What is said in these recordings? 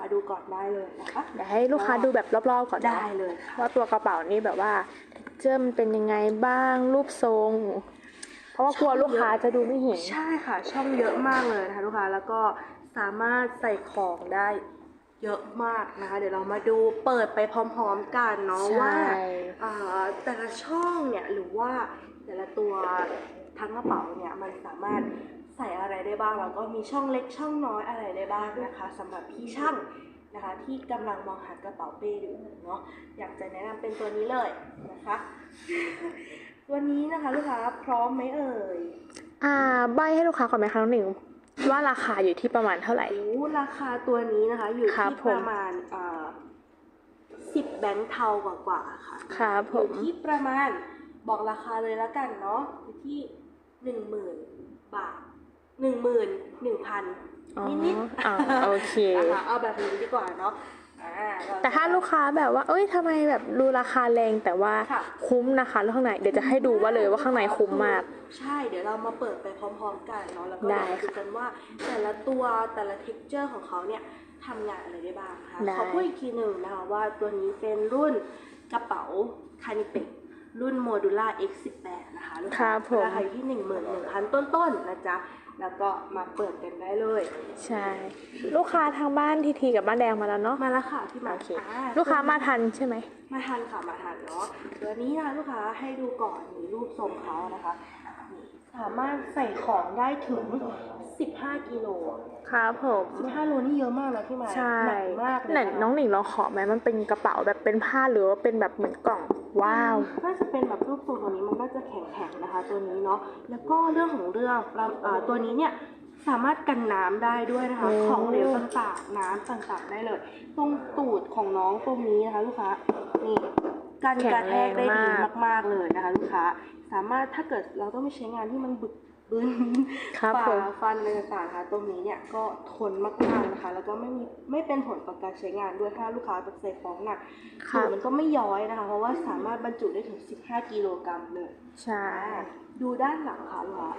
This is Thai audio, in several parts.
าดูก่อนได้เลยนะคะเดี๋ยวให้ลูกค้าดูแบบรอบๆก่อนนะได้เลยค่ะว่าตัวกระเป๋านี่แบบว่าเจิมนเป็นยังไงบ้างรูปทรง เพราะว่ากลัวลูกค้าจะดูไม่เห็น ใช่ค่ะ ช่องเยอะมากเลยนะคะลูกค้าแล้วก็สามารถใส่ของได้เยอะมากนะคะ เดี๋ยวเรามาดูเปิดไปพร้อมๆกันเนาะใช่ ว่าอ่าแต่ละช่องเนี่ยหรือว่าแต่ละตัวทั้งกระเป๋าเนี่ยมันสามารถ ใส่อะไรได้บ้างแล้วก็มีช่องเล็กช่องน้อยอะไรได้บ้างนะคะสำหรับพี่ช่างนะคะที่กำลังมองหากระเป๋าเป้อยู่เนาะอยากจะแนะนำเป็นตัวนี้เลยนะคะตัวนี้นะคะลูกค้าพร้อมไหมเอ่ยอ่าใบให้ลูกค้าก่อนไหมคะน้องหนิงว่าราคาอยู่ที่ประมาณเท่าไหร่โอ้ราคาตัวนี้นะคะ อยู่ครับที่ผมประมาณเอ่อสิบแบงค์เทากว่าๆค่ะครับผอยู่มที่ประมาณบอกราคาเลยแล้วกันเนาะอยู่ที่หนึ่งหมื่นบาท หนึ่งหมื่นหนึ่งพันอ๋อนิดอ่าโอเคๆนะคะเอาแบบนี้ดีกว่าเนาะอ่าเรแต่ถ้าลูกค้าแบบว่า เอ้ยทำไมแบบดูราคาแรงแต่ว่าค่ะ คุ้มนะคะแล้วข้างในเดี๋ยวจะให้ดูว่าเลยว่าข้างในคุ้มมาก ใช่ เดี๋ยวเรามาเปิดไปพร้อม ๆ กันเนาะแล้วก็ได้มาดูค่ะกันว่าแต่ละตัวแต่ละ texture ของเขาเนี่ยทำงานอะไรได้บ้างนะคะได้ ขอพูดอีกทีหนึ่งนะคะว่าตัวนี้เป็นรุ่นกระเป๋าคานิเปก รุ่นโมดูล่า X18 นะคะลูกครัค้าบผมราคาอยู่ที่ 11,000 ต้นๆนะจ๊ะ แล้วก็มาเปิดกันได้เลย ใช่ ลูกค้าทางบ้านทีทีกับบ้านแดงมาแล้วเนาะ มาแล้วค่ะพี่หมาโอเคอ่ลูกค้ามาทันใช่ไหม มาทันค่ะ มาทันเนาะ ตัวนี้นะลูกค้าให้ดูก่อนมีรูปทรงเขานะคะนี่ สามารถใส่ของได้ถึง 15 กิโลครับผม 15โลนี่เยอะมากนะพี่หมายใช่หนักมากเลยไหนนะคะน้องหนิงลองขอไหมมันเป็นกระเป๋าแบบเป็นผ้าหรือว่าเป็นแบบเหมือนกล่อง ว้าวน่าจะเป็นแบบรูปทรงตัวนี้มันน่าจะแข็งๆนะคะ ตัวนี้เนาะ แล้วก็เรื่องของเรื่องเอ่อตัวนี้เนี่ยสามารถกันน้ำได้ด้วยนะคะโอ้ของเหลวต่างๆน้ำต่างๆได้เลย ตรงตูดของน้องตรงนี้นะคะ ลูกค้านี่ กันกระแทกได้ดีมากๆเลยนะคะลูกค้า สามารถถ้าเกิดเราต้องไม่ใช้งานที่มันบึกบึนครับฝ่าผมฟันอะไรต่างๆนะคะตรงนี้เนี่ยก็ทนมากๆนะคะ แล้วก็ไม่มีไม่เป็นผลต่อการใช้งานด้วยถ้าลูกค้าจะใส่ของหนักครัถุบงมันก็ไม่ย้อยนะคะ เพราะว่าสามารถบรรจุได้ถึง 15 กิโลกรัมเลยใช่ดูด้านหลังค่ะลูกค้า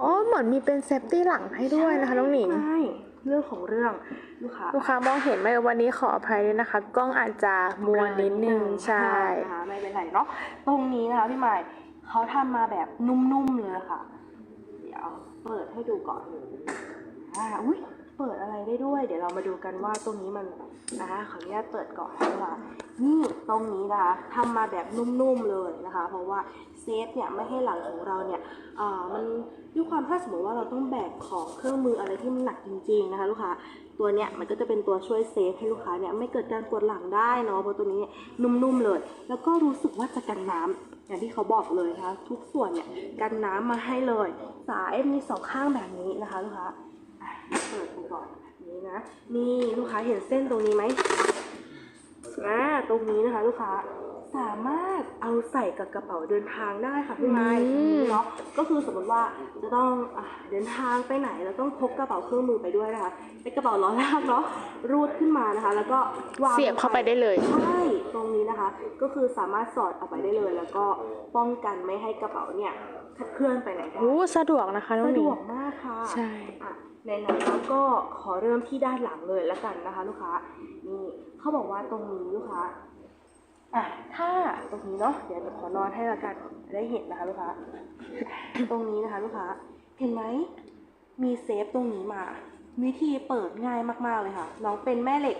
อ๋อเหมือนมีเป็นเซฟตี้หลังให้ด้วยนะคะน้องหนิง ใช่ เรื่องของเรื่องลูกค้าลูกค้ามองเห็นไหมวันนี้ขออภัยด้วยนะคะ กล้องอาจจะมัวนิดนึงใช่นะคะไม่เป็นไรเนาะตรงนี้นะคะพี่หมายเขาทำมาแบบนุ่มๆเลยค่ะ เดี๋ยวเปิดให้ดูก่อนอ่าอุ้ย เปิดอะไรได้ด้วย เดี๋ยวเรามาดูกันว่าตรงนี้มันอ่าขออนุญาตเปิดก่อนนะคะนี่ตรงนี้นะคะทำมาแบบนุ่มๆเลยนะคะ เพราะว่าเซฟเนี่ยไม่ให้หลังของเราเนี่ยเอ่ามันด้วยความถ้าสมมติว่าเราต้องแบกของเครื่องมืออะไรที่มันหนักจริง ๆ นะคะลูกค้าตัวเนี้ยมันก็จะเป็นตัวช่วยเซฟให้ลูกค้าเนี่ยไม่เกิดการปวดหลังได้เนาะเพราะตัวนี้นุ่มๆเลย แล้วก็รู้สึกว่าจะกันน้ำอย่างที่เขาบอกเลยนะคะทุกส่วนเนี่ยกันน้ำมาให้เลย สายมีสองข้างแบบนี้นะคะลูกค้า เปิดไปก่อนแบบนี้นะ นี่ลูกค้าเห็นเส้นตรงนี้ไหมอ่าตรงนี้นะคะ ลูกค้าสามารถเอาใส่กับกระเป๋าเดินทางได้ค่ะพี่ไม้อืม เนาะก็คือสมมติว่าจะต้องอะเดินทางไปไหนแล้วต้องพกกระเป๋าเครื่องมือไปด้วยนะคะเป็นกระเป๋าล้อลากเนาะรูดขึ้นมานะคะ แล้วก็วางเสียบเข้าไปได้เลย ใช่ตรงนี้นะคะ ก็คือสามารถสอดเอาไปได้เลย แล้วก็ป้องกันไม่ให้กระเป๋าเนี่ยขัดเคลื่อนไปไหนได้โอ้สะดวกนะคะน้องสะหดนิงวกมากค่ะใช่ อะ ในนั้นแล้วก็ขอเริ่มที่ด้านหลังเลยแล้วกันนะคะ ลูกค้า นี่เขาบอกว่าตรงนี้ลูกค้า อะ ถ้าตรงนี้เนาะ เดี๋ยวขอนอนให้ละกันจะได้เห็นนะคะลูกค้า ตรงนี้นะคะ ลูกค้า เห็นไหม มีเซฟตรงนี้มา วิธีเปิดง่ายมากๆเลยค่ะ น้องเป็นแม่เหล็ก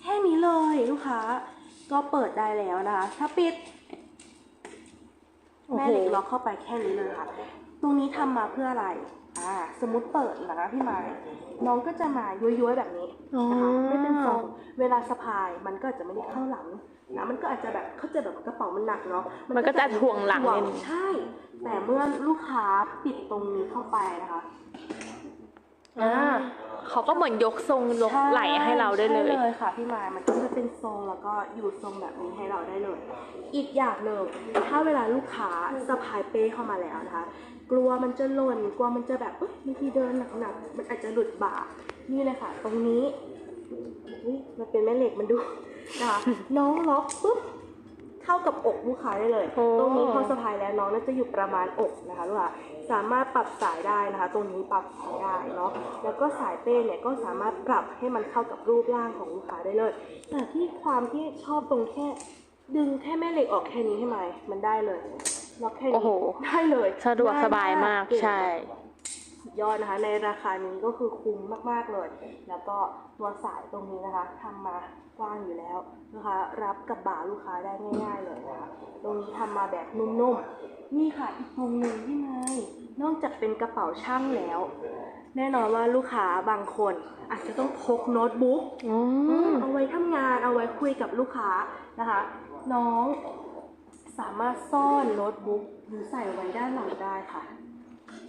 แค่นี้เลยลูกค้า ก็เปิดได้แล้วนะคะ ถ้าปิดโอ้โหแม่เหล็กล็อกเข้าไปแค่นี้เลยค่ะ ตรงนี้ทำมาเพื่ออะไร อ่าสมมติเปิดนะคะพี่ไม้น้องก็จะมาย้อยๆแบบนี้นะคะอ๋อไม่เป็นทรงเวลาสะพายมันก็อาจจะไม่ได้เข้าหลังนะมันก็อาจจะแบบเข้าใจแบบกระเป๋ามันหนักเนาะมันก็จะถ่วงหลังถ่วนิดนึงใช่ แต่เมื่อลูกค้าปิดตรงนี้เข้าไปนะคะอ่าเขาก็เหมือนยกทรงยกไหล่ให้เราได้เลยใช่เลยค่ะพี่มายมันก็จะเป็นทรงแล้วก็อยู่ทรงแบบนี้ให้เราได้เลย อีกอย่างหนึ่งถ้าเวลาลูกค้าสะพายเป้เข้ามาแล้วนะคะ กลัวมันจะหล่นกลัวมันจะแบบเอ้ยบางทีเดินหนักๆมันอาจจะหลุดบ่านี่เลยค่ะ ตรงนี้อุ๊ยมันเป็นแม่เหล็กมันดูนะคะน้องล็อกปุ๊บเข้ากับอกลูกค้าได้เลยโอ้ตรงนี้พอสะพายแล้วน้องน่าจะอยู่ประมาณอกนะคะลูกค้าสามารถปรับสายได้นะคะ ตรงนี้ปรับสายได้เนาะ แล้วก็สายเป้เนี่ยก็สามารถปรับให้มันเข้ากับรูปร่างของลูกค้าได้เลย แต่ที่ความที่ชอบตรงแค่ ดึงแค่แม่เหล็กออกแค่นี้ให้ไหมมันได้เลย ล็อกแค่โอ้นี้โห ได้เลยสะดวกง่สบายมากเงใช่ สุดยอดนะคะ ในราคานี้ก็คือคุ้มมาก ๆ เลย แล้วก็ตัวสายตรงนี้นะคะทำมากว้างอยู่แล้วนะคะ รับกับบ่าลูกค้าได้ง่าย ๆ เลยนะคะ ตรงนี้ทำมาแบบนุ่มๆ นี่ค่ะอีกตรงหนึ่งที่ไมนอกจากเป็นกระเป๋าช่างแล้ว แน่นอนว่าลูกค้าบางคนอาจจะต้องพกโน้ตบุ๊ก อืม เอาไว้ทำงานเอาไว้คุยกับลูกค้านะคะ น้อง สามารถซ่อนโน้ตบุ๊กหรือใส่ไว้ด้านหลังได้ค่ะ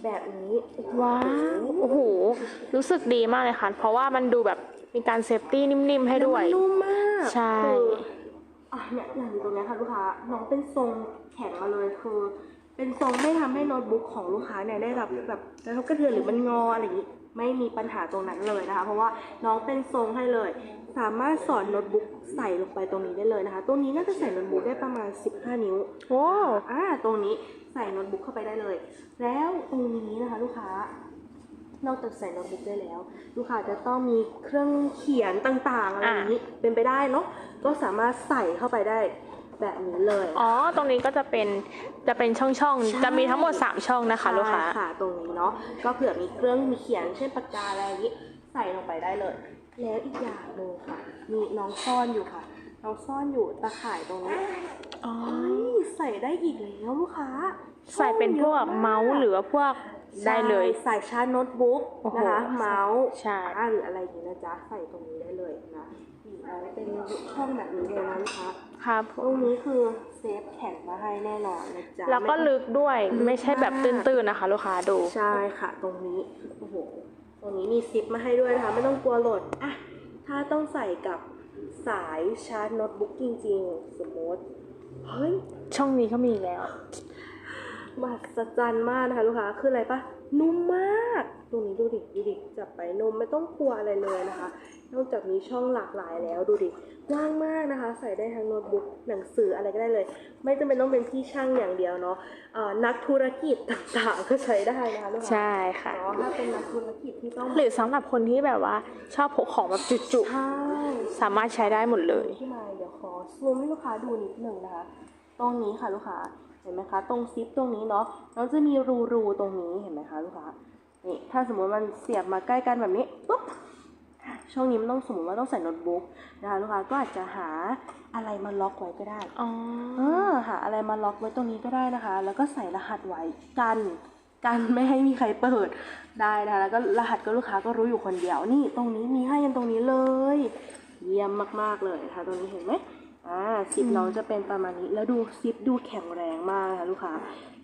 แบบนี้ว้าวโอ้โห รู้สึกดีมากเลยค่ะ เพราะว่ามันดูแบบมีการเซฟตี้นิ่มๆให้ด้วยแล้มันนุ่มมากใช่ คืออะเนี่ยอย่างอยู่ตรงเนี้ยค่ะลูกค้าน้องเป็นทรงแข็งมาเลยคือ เป็นทรงไม่ทำให้โน้ตบุ๊กของลูกค้าเนี่ยได้รับแบบกระทบกระเทือนหรือมันงออะไรอย่างนี้ ไม่มีปัญหาตรงนั้นเลยนะคะ เพราะว่าน้องเป็นทรงให้เลย สามารถสอนโน้ตบุ๊กใส่ลงไปตรงนี้ได้เลยนะคะ ตรงนี้น่าจะใส่โน้ตบุ๊กได้ประมาณ 15 นิ้วโอ้อ่าตรงนี้ใส่โน้ตบุ๊กเข้าไปได้เลย แล้วตรงนี้นะคะ ลูกค้านอกจากใส่โน้ตบุ๊กได้แล้ว ลูกค้าจะต้องมีเครื่องเขียนต่างๆอะไรอย่างนี้เป็นไปได้เนาะก็สามารถใส่เข้าไปได้แบบนี้เลย อ๋อ ตรงนี้ก็จะเป็น จะเป็นช่องช่องๆใช่จะมีทั้งหมด 3 ช่องนะคะ ลูกค้าใช่ค่ะ ตรงนี้เนาะ ก็เผื่อมีเครื่องมีเขียนเช่นปากกาอะไรอย่างนี้ใส่ลงไปได้เลย แล้วอีกอย่างหนึ่งค่ะ มีน้องซ่อนอยู่ค่ะ น้องซ่อนอยู่ตะข่ายตรงนี้อ๋อ เฮ้ยใส่ได้อีกแล้วลูกค้าใส่เป็นพวกเมาส์หรือว่าพวกได้เลย ใส่ชาร์จโน้ตบุ๊กโอ้โหนะคะ เมาส์ใช่ อ่าหรืออะไรอย่างนี้นะจ๊ะ ใส่ตรงนี้ได้เลยนะนี่เอาไว้เป็นช่องแบบนี้เลยนะลูกค้าครับตรงนี้คือเซฟแข็งมาให้แน่นอนนะจ๊ะแล้วก็ไม่ต้อง ลึกด้วยลึกไม่ใช่แบบมากตื้นๆนะคะ ลูกค้าดู ใช่ค่ะ ตรงนี้ โอ้โห ตรงนี้มีซิปมาให้ด้วยนะคะ ไม่ต้องกลัวหล่นอะถ้าต้องใส่กับสายชาร์จโน้ตบุ๊กจริงๆ สมมติ เฮ้ย ช่องนี้เขามีแล้ว มหัศจรรย์มากนะคะลูกค้าคืออะไรปะนุ่มมากตรงนี้ดูดิดูดิจับไปนุ่มไม่ต้องกลัวอะไรเลยนะคะ นอกจากมีช่องหลากหลายแล้วดูดิกว้างมากนะคะ ใส่ได้ทั้งโน้ตบุ๊กหนังสืออะไรก็ได้เลย ไม่จำเป็นต้องเป็นพี่ช่างอย่างเดียวเนาะเอ่อนักธุรกิจต่างๆก็ใช้ได้นะคะลูกค้าใช่ค่ะเนาะถ้าเป็นนักธุรกิจที่ต้องหรือสำหรับคนที่แบบว่า ชอบพกของแบบจุใช่ๆสามารถใช้ได้หมดเลยที่มาเดี๋ยวขอซูมให้ลูกค้าดูนิดหนึ่งนะคะ ตรงนี้ค่ะลูกค้าเห็นไหมคะ ตรงซิปตรงนี้เนาะแล้วจะมีรูรูๆตรงนี้เห็นไหมคะลูกค้านี่ถ้าสมมติมันเสียบมาใกล้กันแบบนี้ปุ๊บช่วงนี้มันต้องสมมติว่าต้องใส่โน้ตบุ๊กนะคะลูกค้าก็อาจจะหาอะไรมาล็อกไว้ก็ได้อ๋อเออหาอะไรมาล็อกไว้ตรงนี้ก็ได้นะคะ แล้วก็ใส่รหัสไว้กันกันไม่ให้มีใครเปิดได้นะคะแล้วก็รหัสก็ลูกค้าก็รู้อยู่คนเดียวนี่ตรงนี้มีให้ยันตรงนี้เลย เยี่ยมมากๆเลยนะคะตรงนี้เห็นไหม อ่าซิปน้องจะเป็นประมาณนี้แล้วดูซิปดูแข็งแรงมากนะคะลูกค้า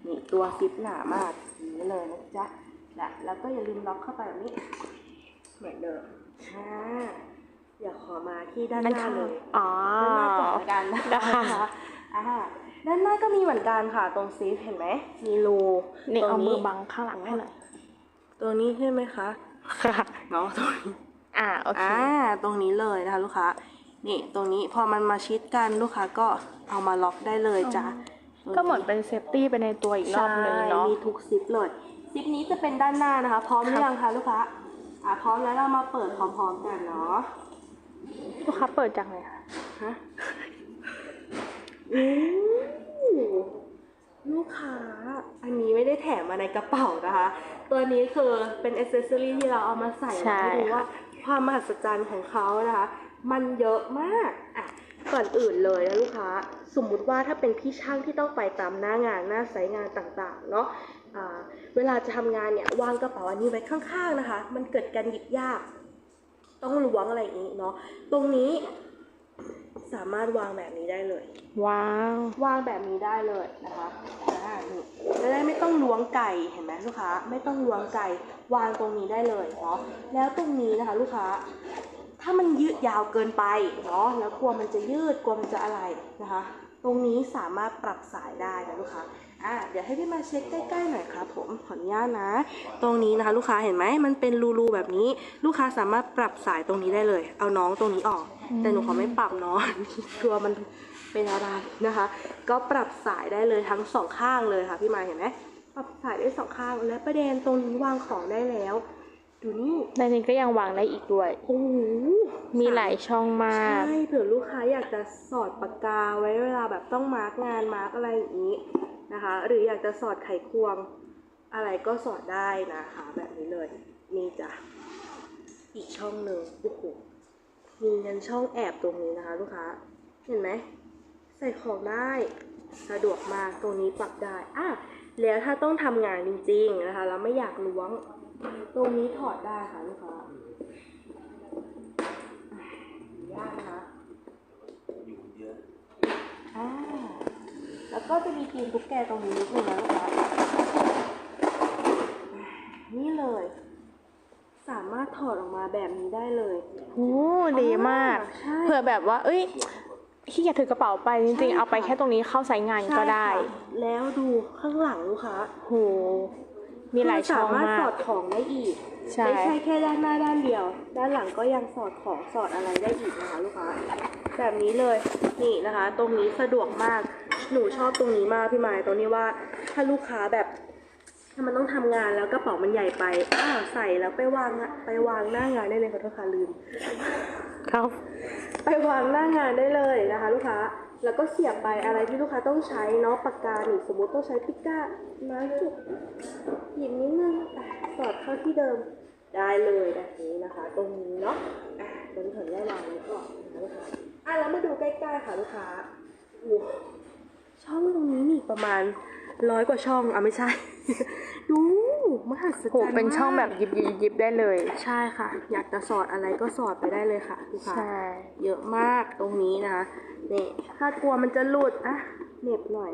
นี่ตัวซิปหนามากอย่างนี้เลยนะจ๊ะและแล้วก็อย่าลืมล็อกเข้าไปแบบนี้เหมือนเดิมอ่าอย่าขอมาที่ด้านหน้าเลยอ๋อด้านหน้าก่อนละกันได้นะคะอ่าด้านหน้าก็มีเหมือนกันค่ะ ตรงซิปเห็นไหมมีรูนี่ตรเอางมือบังข้างหลังให้หน่อยตรงนี้ใช่ไหมคะค่ะเนาะตรงนี้อ่าโอเคอ่าตรงนี้เลยนะคะลูกค้า นี่ตรงนี้พอมันมาชิดกันลูกค้าก็เอามาล็อกได้เลยจ้ะก็เหมือนเป็นเซฟตี้ไปในตัวอีกรอบหนึ่งเนาะใช่มีทุกซิปเลยซิปนี้จะเป็นด้านหน้านะคะ พร้อมหรือยังคะลูกค้าอ่าพร้อมแล้วเรามาเปิดพร้อมๆกันเนาะลูกค้าเปิดจากไหนคะฮะอู้ลูกค้า อันนี้ไม่ได้แถมมาในกระเป๋านะคะ ตัวนี้คือเป็นอ c เซสซอรี่ที่เราเอามาใส่ใช่ให้ดูว่าความมหัศจรรย์ของเขานะคะ มันเยอะมากอะก่อนอื่นเลยนะลูกค้า สมมุติว่าถ้าเป็นพี่ช่างที่ต้องไปตามหน้างานหน้าไซต์งานต่างๆ เนาะอ่าเวลาจะทำงานเนี่ยวางกระเป๋าอันนี้ไว้ข้างๆนะคะ มันเกิดการหยิบยาก ต้องล้วงอะไรอย่างนี้เนาะ ตรงนี้สามารถวางแบบนี้ได้เลย ว้าว วางแบบนี้ได้เลยนะคะอ่านี่จะได้ไม่ต้องล้วงไก่เห็นไหมลูกค้า ไม่ต้องล้วงไก่วางตรงนี้ได้เลยเนาะ แล้วตรงนี้นะคะ ลูกค้า ถ้ามันยืดยาวเกินไปเนาะแล้วกลัวมันจะยืดกลัวมันจะอะไรนะคะ ตรงนี้สามารถปรับสายได้นะลูกค้าอะเดี๋ยวให้พี่มาเช็คใกล้ๆหน่อยครับผมขออนุญาตนะ ตรงนี้นะคะ ลูกค้าเห็นไหมมันเป็นรูๆแบบนี้ ลูกค้าสามารถปรับสายตรงนี้ได้เลย เอาน้องตรงนี้ออก แต่หนูขอไม่ปรับเนาะกลัวมันเป็นอะไรนะคะ ก็ปรับสายได้เลยทั้งสองข้างเลยค่ะพี่มายเห็นไหมปรับสายได้สองข้างและประเด็นตรงนี้วางของได้แล้ว ดูนี่ในนี้ก็ยังวางได้อีกด้วย โอ้โหมีหลายช่องมากใช่เผื่อลูกค้าอยากจะสอดปากกาไว้เวลาแบบต้องมาร์กงานมาร์กอะไรอย่างนี้นะคะ หรืออยากจะสอดไขควง อะไรก็สอดได้นะคะ แบบนี้เลย นี่จ้ะอีกช่องหนึ่งโอ้โหมีเงินช่องแอบตรงนี้นะคะ ลูกค้าเห็นไหมใส่ของได้สะดวกมากตรงนี้ปรับได้อะแล้วถ้าต้องทำงานจริงๆนะคะแล้วไม่อยากล้วง ตรงนี้ถอดได้ค่ะลูกค้ายากนะคะอยู่เยอะอ่าแล้วก็จะมีตีนตุ๊กแกตรงนี้นิดนึงนะลูกค้านี่เลย สามารถถอดออกมาแบบนี้ได้เลยโอ้ดีมาก ใช่เผื่อแบบว่า เอ้ยขี้เกียจถือกระเป๋าไปจใช่ริงๆ เอาไปค่ะแค่ตรงนี้เข้าใช้งานก็ได้ ใช่ค่ะแล้วดูข้างหลังลูกค้า โห มีหลายช่องคืสามารถมาสอกดของได้อีก ใช่ ไม่ใช่แค่ด้านหน้าด้านเดียว ด้านหลังก็ยังสอดของสอดอะไรได้อีกนะคะลูกค้า แบบนี้เลย นี่นะคะ ตรงนี้สะดวกมาก หนูชอบตรงนี้มากพี่ไม้ตรงนี้ว่าถ้าลูกค้าแบบถ้ามันต้องทำงานแล้วกระเป๋ามันใหญ่ไป อ้าวใส่แล้วไปวางอะไปวางหน้างานได้เลยขอโทษค่ะลืม ครับ ไปวางหน้างานได้เลยนะคะ ลูกค้า แล้วก็เสียบไปอะไรที่ลูกค้าต้องใช้เนาะปากกาหรือสมมติต้องใช้ปิก้ามาจุดหยิบนิดนึงอะสอดเข้าที่เดิมได้เลยแบบนี้นะคะ ตรงนี้เนาะอะตรงถนได้วางไว้ก่อนนะคะลูกค้าอะแล้วมาดูใกล้ๆค่ะลูกค้าช่องตรงนี้มีประมาณร้อยกว่าช่องอะไม่ใช่ ดูมหัศจรรย์โหเป็นช่องแบบมากยิบยิบยิบได้เลย ใช่ค่ะ อยากจะสอดอะไรก็สอดไปได้เลยค่ะลูกค้าใช่ เยอะมากตรงนี้นะนี่ถ้ากลัวมันจะหลุดอะเหน็บหน่อย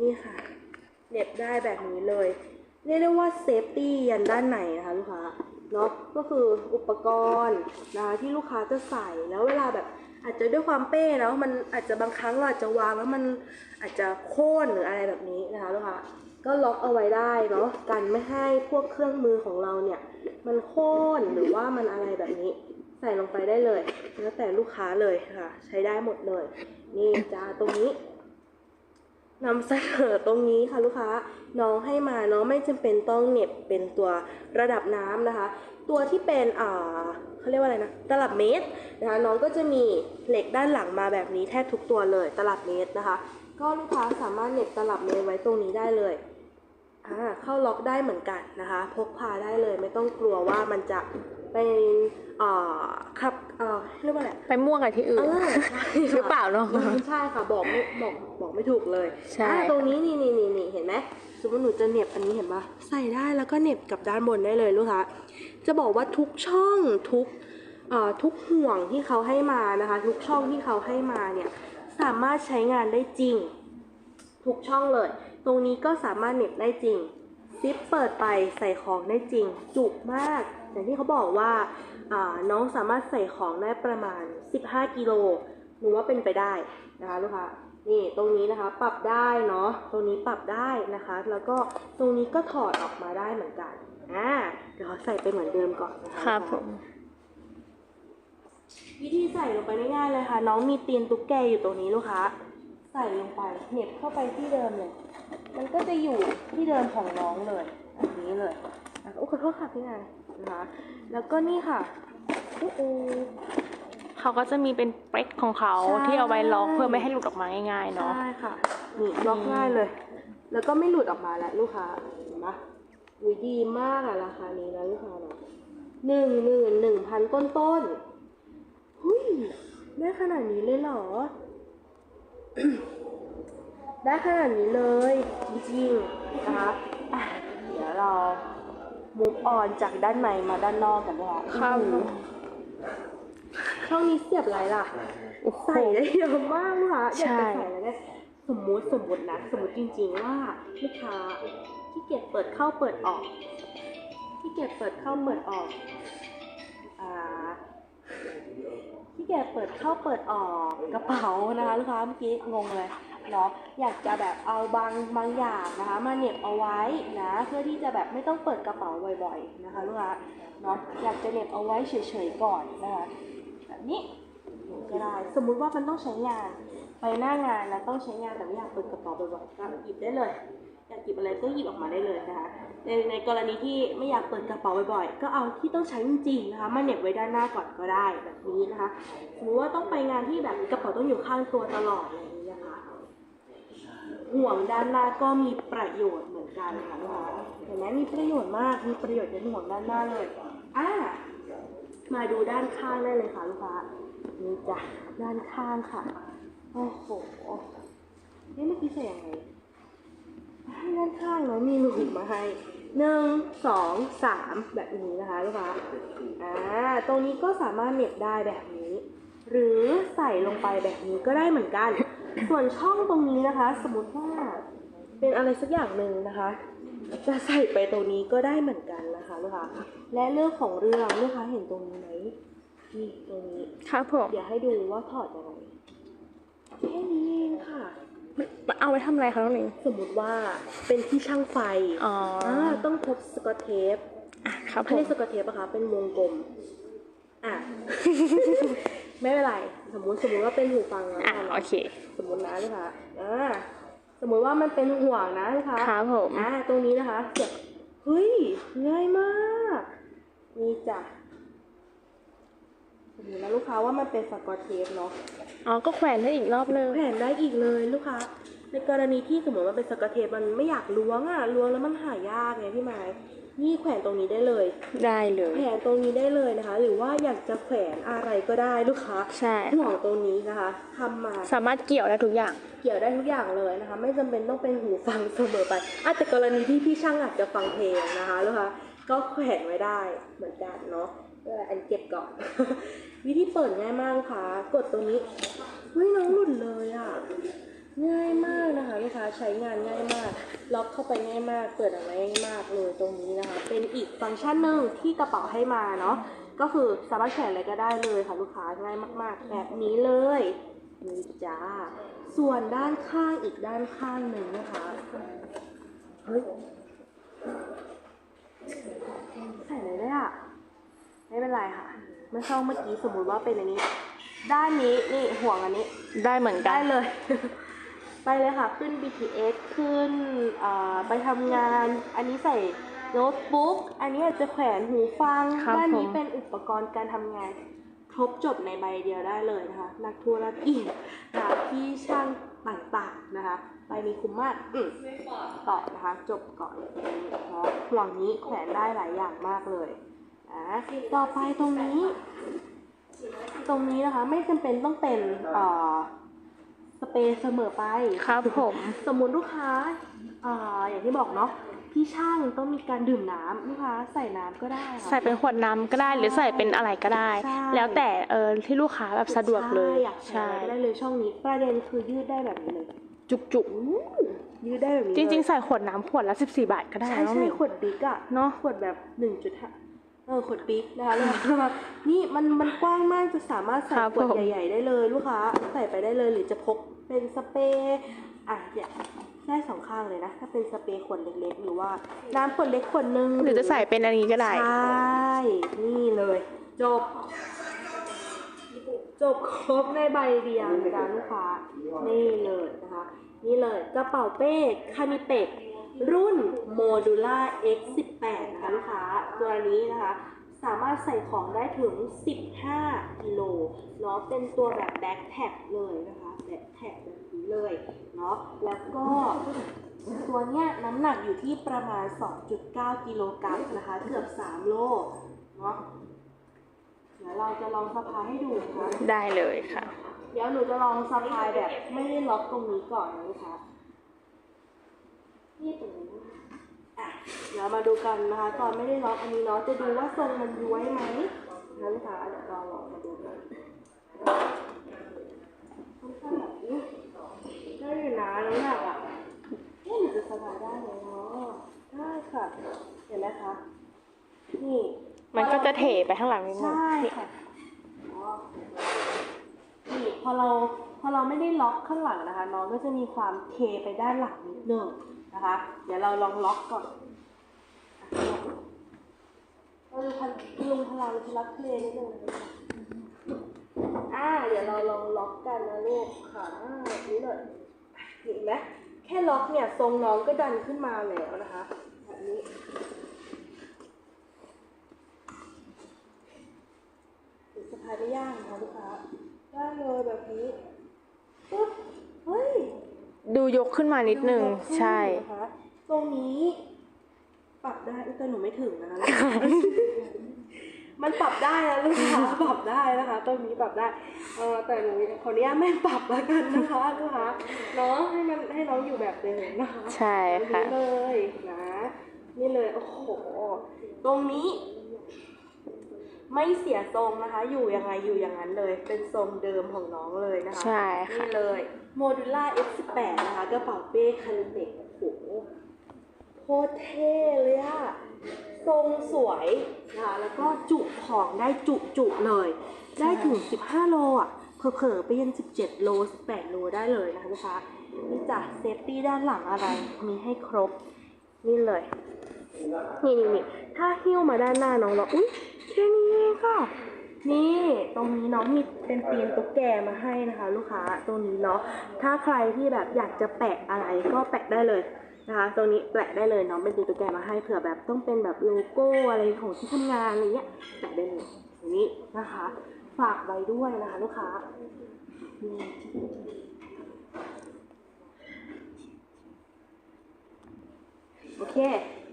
นี่ค่ะเหน็บได้แบบนี้เลย เรียกได้ว่าเซฟตี้ยันด้านในนะคะลูกค้า เนาะก็คืออุปกรณ์นะคะที่ลูกค้าจะใส่แล้วเวลาแบบอาจจะด้วยความเป้เนาะมันอาจจะบางครั้งเราอาจจะวางแล้วมันอาจจะโค่นหรืออะไรแบบนี้นะคะลูกค้าก็ล็อกเอาไว้ได้เนาะกันไม่ให้พวกเครื่องมือของเราเนี่ย มันโค่นหรือว่ามันอะไรแบบนี้ใส่ลงไปได้เลย แล้วแต่ลูกค้าเลยค่ะ ใช้ได้หมดเลย นี่จ้าตรงนี้ นำเสนอตรงนี้ค่ะลูกค้าน้องให้มาน้องไม่จำเป็นต้องเน็บเป็นตัวระดับน้ำนะคะ ตัวที่เป็นอ่าเขาเรียกว่าอะไรนะตลับเมตรนะคะน้องก็จะมีเหล็กด้านหลังมาแบบนี้แทบทุกตัวเลยตลับเมตรนะคะ ก็ลูกค้าสามารถเน็บตลับเมตรไว้ตรงนี้ได้เลยอ่าเข้าล็อกได้เหมือนกันนะคะ พกพาได้เลยไม่ต้องกลัวว่ามันจะ เป็นเอ่อขับเอ่อเรียกว่าอะไรไปม่วงกับที่อื่นเออใช่ค่ะหรือเปล่าเนอะใช่ค่ะบอกไม่บอกบอกไม่ถูกเลยใช่อ่าตรงนี้นี่นี่นี่นี่เห็นไหมสมมติหนูจะเหน็บอันนี้เห็นปะใส่ได้แล้วก็เหน็บกับด้านบนได้เลยลูกค้าจะบอกว่าทุกช่องทุกเอ่อทุกห่วงที่เขาให้มานะคะ ทุกช่องที่เขาให้มาเนี่ยสามารถใช้งานได้จริง ทุกช่องเลย ตรงนี้ก็สามารถเหน็บได้จริงซิปเปิดไปใส่ของได้จริง จุกมาก อย่างที่เขาบอกว่าอ่าน้องสามารถใส่ของได้ประมาณ 15 กิโลหนูว่าเป็นไปได้นะคะลูกค้านี่ตรงนี้นะคะปรับได้เนาะตรงนี้ปรับได้นะคะ แล้วก็ตรงนี้ก็ถอดออกมาได้เหมือนกันอ่าเดี๋ยวเขาใส่ไปเหมือนเดิมก่อนนะคะครับลูกผามวิธีใส่ลงไปง่ายๆเลยค่ะ น้องมีตีนตุ๊กแกอยู่ตรงนี้ลูกค้าใส่ลงไปเหน็บเข้าไปที่เดิมเลย มันก็จะอยู่ที่เดิมของน้องเลยแบบนี้เลย นะคะโอ้ขอโทษค่ะพี่นายนะคะแล้วก็นี่ค่ะโอ้โหเขาก็จะมีเป็นเปรกของเขาใช่ ที่เอาไว้ล็อกเพื่อไม่ให้หลุดออกมาง่ายๆเนาะ ใช่ค่ะนี่ล็อกง่ายเลย แล้วก็ไม่หลุดออกมาแล้วลูกค้าเห็นปะอุ้ยดีมากอะราคานี้นะลูกค้าเนาะหนึ่งหมื่นหนึ่งพันต้นต้นๆหุยได้ขนาดนี้เลยเหรอ ได้ขนาดนี้เลยจริงๆนะคะ มุกออนจากด้านในมาด้านนอกกันนะคะครับอื้อหือช่องนี้เสียบอะไรล่ะโอ้โหใส่ได้เยอะมากลูกค้าอยากใช่จะใส่แล้วเนี่ยสมมุติสมมุตินะสมมุติจริงๆว่าลูกค้าที่เกียจเปิดเข้าเปิดออกที่เกียจเปิดเข้าเปิดออกอ่าที่เกียจเปิดเข้าเปิดออกกระเป๋านะคะลูกค้าเมื่อกี้งงเลย เนาะอยากจะแบบเอาบางบางอย่างนะคะมาเหน็บเอาไว้นะเพื่อที่จะแบบไม่ต้องเปิดกระเป๋าบ่อยๆนะคะลูกค้าเนาะอยากจะเหน็บเอาไว้เฉยๆก่อนนะคะแบบนี้ก็ได้สมมุติว่ามันต้องใช้งานไปหน้างานแล้วต้องใช้งานแต่ไม่อยากเปิดกระเป๋าบ่อยๆก็หยิบได้เลยอยากหยิบอะไรก็หยิบออกมาได้เลยนะคะในในกรณีที่ไม่อยากเปิดกระเป๋าบ่อยๆ ก็เอาที่ต้องใช้จริงๆนะคะมาเหน็บไว้ด้านหน้าก่อนก็ได้แบบนี้นะคะสมมติว่าต้องไปงานที่แบบกระเป๋าต้องอยู่ข้างตัวตลอดอะไรอย่างนี้นะคะ ห่วงด้านหน้าก็มีประโยชน์เหมือนกันค่ะลูกค้าเห็นไหมมีประโยชน์มากมีประโยชน์ในห่วงด้านหน้าเลยอ่ามาดูด้านข้างได้เลยค่ะลูกค้านี่จ้ะด้านข้างค่ะโอ้โหนี่เมื่อกี้ใส่ยังไงด้านข้างเนาะมีรูมาให้หนึ่งสองสามแบบนี้นะคะลูกค้าอ่าตรงนี้ก็สามารถเหน็บได้แบบนี้ หรือใส่ลงไปแบบนี้ก็ได้เหมือนกัน ส่วนช่องตรงนี้นะคะ สมมติว่าเป็นอะไรสักอย่างหนึ่งนะคะ จะใส่ไปตรงนี้ก็ได้เหมือนกันนะคะลูกค้าและเรื่องของเรื่องลูกค้าเห็นตรงนี้ไหมนี่ตรงนี้ครับผมเดี๋ยวให้ดูว่าถอดยังไงแค่นี้เองค่ะมันเอาไว้ทำอะไรคะน้องหนิงสมมุติว่าเป็นที่ช่างไฟอ๋ออ่าต้องพบสกอตเทปอะครับผไม่มใช่สกอตเทปอะคะเป็นวงกลมอะไม่เป็นไร สมมุติสมมุติว่าเป็นหูฟังแล้วอะกันโอเค สมมุตินะลูกค้าอ่าสมมุติว่ามันเป็นห่วงนะลูกค้าครับผมอ่าตรงนี้นะคะเสียบเฮ้ยง่ายมากนี่จ้ะสมมตินะลูกค้าว่ามันเป็นสกอตเทปเนาะอ๋อก็แขวนได้อีกรอบนึงแผ่นได้อีกเลยลูกค้า ในกรณีที่สมมติว่าเป็นสกอตเทปมันไม่อยากล้วงอะล้วงแล้วมันหายากไงพี่ไม้นี่แขวนตรงนี้ได้เลย ได้เลยแขวนตรงนี้ได้เลยนะคะ หรือว่าอยากจะแขวนอะไรก็ได้ลูกค้าใช่ห่วงตรงนี้นะคะทำมาสามารถเกี่ยวได้ทุกอย่าง เกี่ยวได้ทุกอย่างเลยนะคะ ไม่จำเป็นต้องเป็นหูฟังเสมอไปอาจจะแต่กรณีที่พี่ช่างอยากจะฟังเพลงนะคะลูกค้าก็แขวนไว้ได้เหมือนกันเนาะเอออันเก็บก่อน วิธีเปิดง่ายมากลูกค่ะ กดตรงนี้เฮ้ยน้องหลุดเลยอะ ง่ายมากนะคะลูกค้าใช้งานง่ายมาก ล็อกเข้าไปง่ายมาก เปิดอะไรง่ายมากเลยตรงนี้นะคะ เป็นอีกฟังก์ชันหนึ่งที่กระเป๋าให้มาเนาะก็คือสามารถแขวนอะไรก็ได้เลยค่ะลูกค้าง่ายมาก ๆ แบบนี้เลยนี่จ้า ส่วนด้านข้างอีกด้านข้างหนึ่งนะคะเฮ้ยใส่เลยได้อะไม่เป็นไรค่ะเมื่อช่องเมื่อกี้สมมุติว่าเป็นอันนี้ ด้านนี้นี่ห่วงอันนี้ ได้เหมือนกัได้นเลย ไปเลยค่ะ ขึ้น BTS ขึ้นอ่าไปทำงาน อันนี้ใส่โน้ตบุ๊ก อันนี้อาจจะแขวนหูฟังครับด้านนี้ผม เป็นอุปกรณ์การทำงาน ครบจบในใบเดียวได้เลยนะคะ นักธุรกิจนะคะที่ช่างต่างๆนะคะใบนี้คุ้มมากอืมต่อนะคะ จบก่อนตรงนี้เนาะห่วงนี้แขวนได้หลายอย่างมากเลยอะต่อไปตรงนี้ ตรงนี้นะคะไม่จำเป็นต้องเป็นเอ่อส เปรย์เสมอไปครับผม สมมุติลูกค้าอ่าอย่างที่บอกเนาะพี่ช่างต้องมีการดื่มน้ำลูกค้าใส่น้ำก็ได้ค่ะ ใส่เป็นขวดน้ำก็ได้หรือใส่เป็นอะไรก็ได้ ใช่ แล้วแต่เออที่ลูกค้าแบบสะดวกเลยใช่อยากใช้ใช่อะไรก็ได้เลยช่องนี้ ประเด็นคือยืดได้แบบนี้เลยจุกจุกอู้ยืดได้แบบนี้ๆจริงๆเลยใส่ขวดน้ำขวดละ 14 บาทก็ได้ใช่น้องใช่หนิงขวดบิ๊กอะเนอะขวดแบบหนึ่งจุดห้า เออขวดบิ๊กนะคะแล้วก็แบบนี่มันมันกว้างมากจะสามารถใส่ขวดใหญ่ ๆ ได้เลยลูกค้าใส่ไปได้เลยหรือจะพกเป็นสเปรย์อะเนี่ยได้สองข้างเลยนะ ถ้าเป็นสเปรย์ขวดเล็กๆหรือว่าน้ำขวดเล็กขวดหนึง หรือจะใส่เป็นอันนี้ก็ได้ ใช่ นี่เลย จบ จบครบในใบเดียวนะจ๊ะลูกค้า นี่เลยนะคะ นี่เลยกระเป๋าเป้คานิเปก รุ่นโมดูล่า X18 นะคะลูกค้าตัวนี้นะคะ สามารถใส่ของได้ถึง 15 กิโลเนาะเป็นตัวแบบแบ็คแท็กเลยนะคะแบ็คแท็กแบบนี้เลยเนาะแล้วก็ตัวเนี้ยน้ำหนักอยู่ที่ประมาณ 2.9 กิโลกรัมนะคะ เกือบ 3 โลเนาะเดี๋ยวเราจะลองสะพายให้ดูนะคะได้เลยค่ะ เดี๋ยวหนูจะลองสะพายแบบไม่ได้ล็อกตรงนี้ก่อนนะคะนี่ตรงนี้อะ เดี๋ยวมาดูกันนะคะ ตอนไม่ได้ล็อกอันนี้เนาะจะดูว่าทรงมันย้วยไหมนะลูกค้าเดี๋ยวเราลองมาดูกันค่อนข้างแบบนี้ได้อยู่นะน้ำหนักอะเอ๊ะหนูจะสะพายได้ไหมเนาะได้ค่ะ เห็นไหมคะ นี่ มันก็จะเถไปข้างหลังนิดนึงใช่นี่ค่ะอ๋อนี่พอเราอเราไม่ได้ล็อกข้างหลังนะคะ น้องก็จะมีความเทไปด้านหลังนิดนึงนะคะ เดี๋ยวเราลองล็อกก่อน เราดูพันลุงพลังพลักเพลงนิดนึงนะคะอ่า เดี๋ยวเราลองล็อกกันนะลูกค่ะอ่าแบบนี้เลยเห็นไหมแค่ล็อกเนี่ยทรงน้องก็ดันขึ้นมาแล้วนะคะ แบบนี้หรือสะพายไม่ยากนะคะลูกค้าได้เลยแบบนี้ปุ๊บเฮ้ย ดูยกขึ้นมานิดนึงดูยกขึ้นใช่นะคะตรงนี้ ปรับได้อุ๊ยแต่หนูไม่ถึงนะคะ มันปรับได้นะลูกค้าปรับได้นะคะตรงนี้ปรับได้เออแต่หนูขออนุญาตไม่ปรับแล้วกันนะคะลูกค้าเนาะให้มันให้น้องอยู่แบบเดิมนะคะใช่ค่ะตรงนี้เลยนะนี่เลยโอ้โหตรงนี้ ไม่เสียทรงนะคะ อยู่ยังไงอยู่อย่างนั้นเลย เป็นทรงเดิมของน้องเลยนะคะใช่ค่ะนี่เลยโมดูล่า F18 นะคะกระเป๋าเป้คันเด็กโอ้โห โคตรเท่เลยอะทรงสวยนะคะแล้วก็จุของได้จุจุๆเลย ได้ถึง 15 โลอะเผลอๆไปยัน 17 โล 18 โลได้เลยนะคะลูกค้านี่จ้ะเซฟตี้ด้านหลังอะไร มีให้ครบ นี่เลย นี่นี่นี่ถ้าหิ้วมาด้านหน้าน้องเราอุ้ยแค่นี้เองค่ะ นี่ตรงนี้น้องมีเป็นเตียงตุ๊กแกมาให้นะคะ ลูกค้าตรงนี้เนาะถ้าใครที่แบบอยากจะแปะอะไรก็แปะได้เลย นะคะตรงนี้แปะได้เลยน้องเป็นตียงตุ๊กแกมาให้เผื่อแบบต้องเป็นแบบโลโก้อะไรของที่ทำงานอะไรเงี้ยแปะได้เลยอย่างนี้นะคะ ฝากไว้ด้วยนะคะลูกค้าโอเค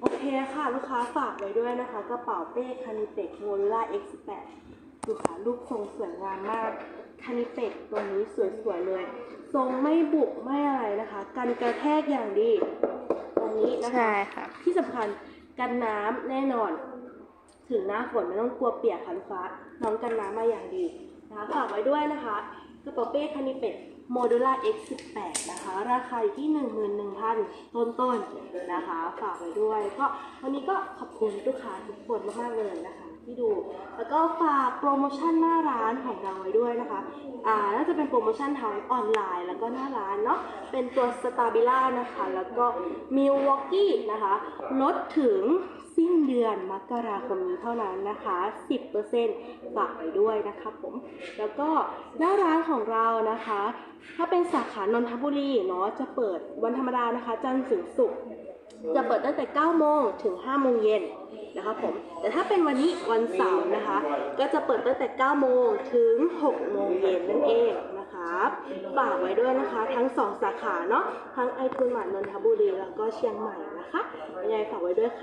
โอเคค่ะ ลูกค้าฝากไว้ด้วยนะคะกระเป๋าเป้คานิเต็กโมล่า X8 ดูค่ะรูปทรงสวยงามมากคานิเต็กตัวนี้สวยๆเลย ทรงไม่บุกไม่อะไรนะคะ กันกระแทกอย่างดี รงนี้นะคะ ใช่ค่ะ ที่สำคัญกันน้ำแน่นอน ถึงหน้าฝนไม่ต้องกลัวเปียกค่ะลูกค้าน้องกันน้ำมาอย่างดีนะคะฝากไว้ด้วยนะคะกระเป๋าเป้คานิเป็ดโมดูล่า X18 นะคะ ราคาอยู่ที่ 11,000 ต้นๆนะคะ ฝากไว้ด้วย ก็วันนี้ก็ขอบคุณลูกค้าทุกคนมากๆเลยนะคะ ที่ดู แล้วก็ฝากโปรโมชั่นหน้าร้านของเราไว้ด้วยนะคะ อ่า น่าจะเป็นโปรโมชั่นทั้งออนไลน์ แล้วก็หน้าร้านเนาะ เป็นตัวสตาบิล่านะคะ แล้วก็มิลวอกกี้นะคะ ลดถึงสิ้นเดือนมกราคมนี้เท่านั้นนะคะ 10%ฝากไว้ด้วยนะคะผม แล้วก็หน้าร้านของเรานะคะ ถ้าเป็นสาขานนทบุรีเนาะ จะเปิดวันธรรมดานะคะ จันทร์ถึงศุกร์ จะเปิดตั้งแต่ 9 โมงถึง 5 โมงเย็นนะคะผม แต่ถ้าเป็นวันนี้วันเสาร์นะคะ ก็จะเปิดตั้งแต่ 9 โมงถึง 6 โมงเย็นนั่นเองนะคะฝากไว้ด้วยนะคะทั้ง 2 สาขาเนาะทั้งไอทูนหมานนทบุรีแล้วก็เชียงใหม่นะคะยังไงฝากไว้ด้วยค่ะ